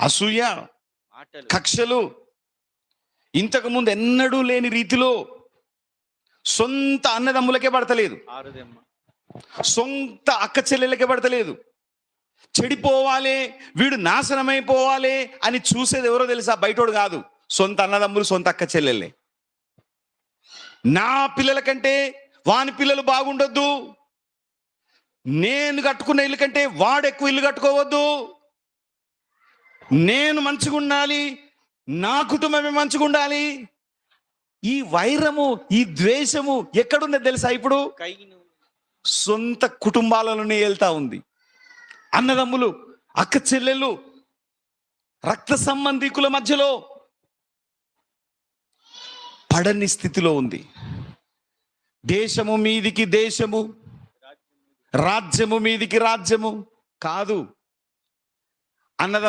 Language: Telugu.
అసూయ కక్షలు. ఇంతకు ముందు ఎన్నడూ లేని రీతిలో సొంత అన్నదమ్ములకే పడతలేదు. సొంత అక్క చెల్లెలకే పడతలేదు. చెడిపోవాలి వీడు నాశనమైపోవాలి అని చూసేది ఎవరో తెలుసా? బయటోడు కాదు. సొంత అన్నదమ్ములు సొంత అక్క చెల్లెళ్ళే నా పిల్లల కంటే వాని పిల్లలు బాగుండొద్దు. నేను కట్టుకున్న ఇల్లు కంటే వాడు ఎక్కువ ఇల్లు కట్టుకోవద్దు. నేను మంచిగా ఉండాలి నా కుటుంబమే మంచిగా ఉండాలి ఈ వైరము ఈ ద్వేషము ఎక్కడుందో తెలుసా ఇప్పుడు? సొంత కుటుంబాలలోనే వెళ్తా ఉంది. అన్నదమ్ములు అక్క చెల్లెళ్ళు రక్త సంబంధికుల మధ్యలో పడని స్థితిలో ఉంది. దేశము మీదికి దేశము రాజ్యము మీదికి రాజ్యము కాదు. అన్నదమ్ము